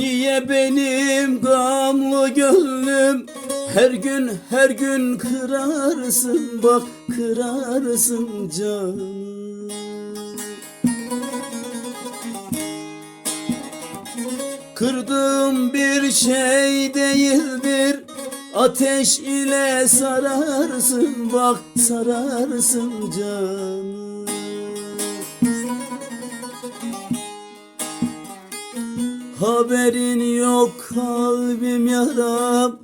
Niye benim gamlı gönlüm her gün her gün kırarsın? Bak kırarsın canım. Kırdığım bir şey değildir Ateş ile sararsın. Bak sararsın canım Haberin yok kalbim yaram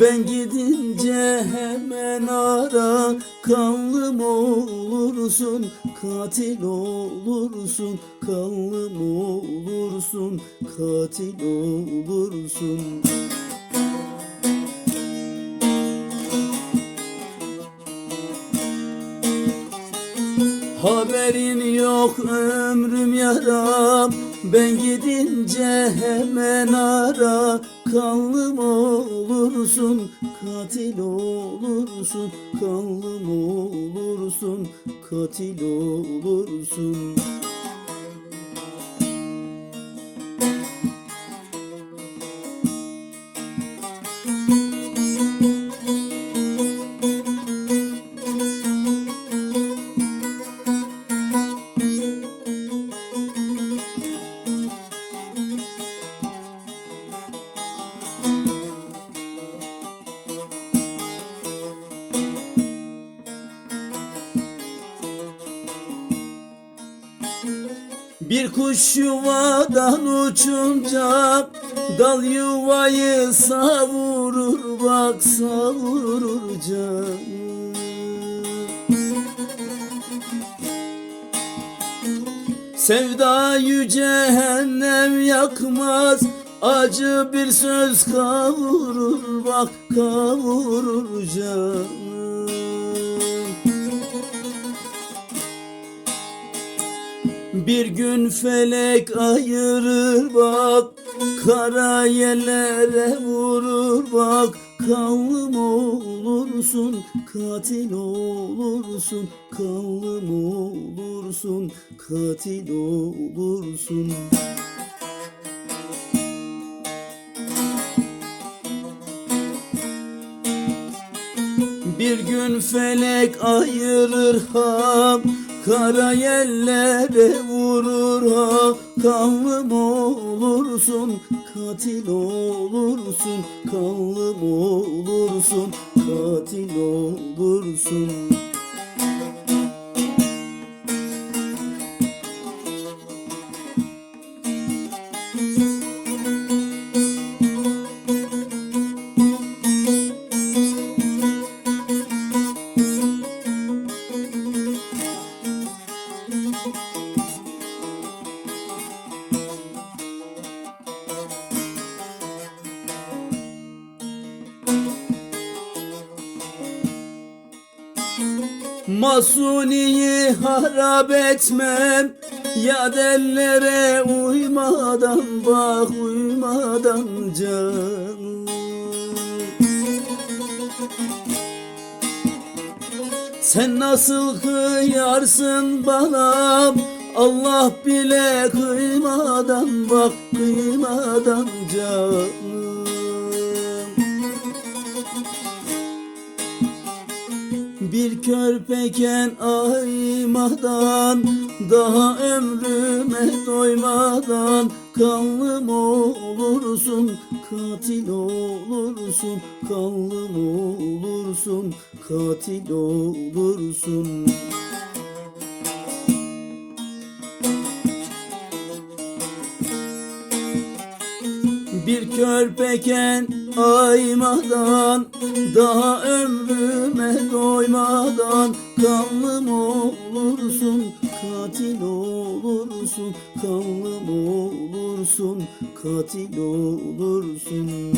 Ben gidince hemen ara. Kanlım olursun katil olursun. Kanlım olursun katil olursun Haberin yok ömrüm yaram. Ben gidince hemen ara. Kanlım olursun katil olursun. Kanlım olursun katil olursun Bir kuş yuvadan uçunca Dal yuvayı savurur bak savurur canım. Sevda yüce cehennem yakmaz Acı bir söz kavurur bak kavurur canım Bir gün felek ayırır bak Kara yerlere vurur bak. Kanlım olursun katil olursun Kanlım olursun katil olursun. Bir gün felek ayırır ha Kara yerlere vurur ha Kanlım olursun? Katil olursun Kanlım olursun? Katil olursun Masuniyi harap etmem. Ya dellere uymadan bak uymadan canım Sen nasıl kıyarsın bana Allah bile kıymadan bak kıymadan canım Bir körpeken aymadan Daha ömrüme doymadan Kanlım olursun, katil olursun Kanlım olursun, katil olursun. Bir körpeken aymadan Daha ömrüme doymadan Kanlım olursun Katil olursun Kanlım olursun Katil olursun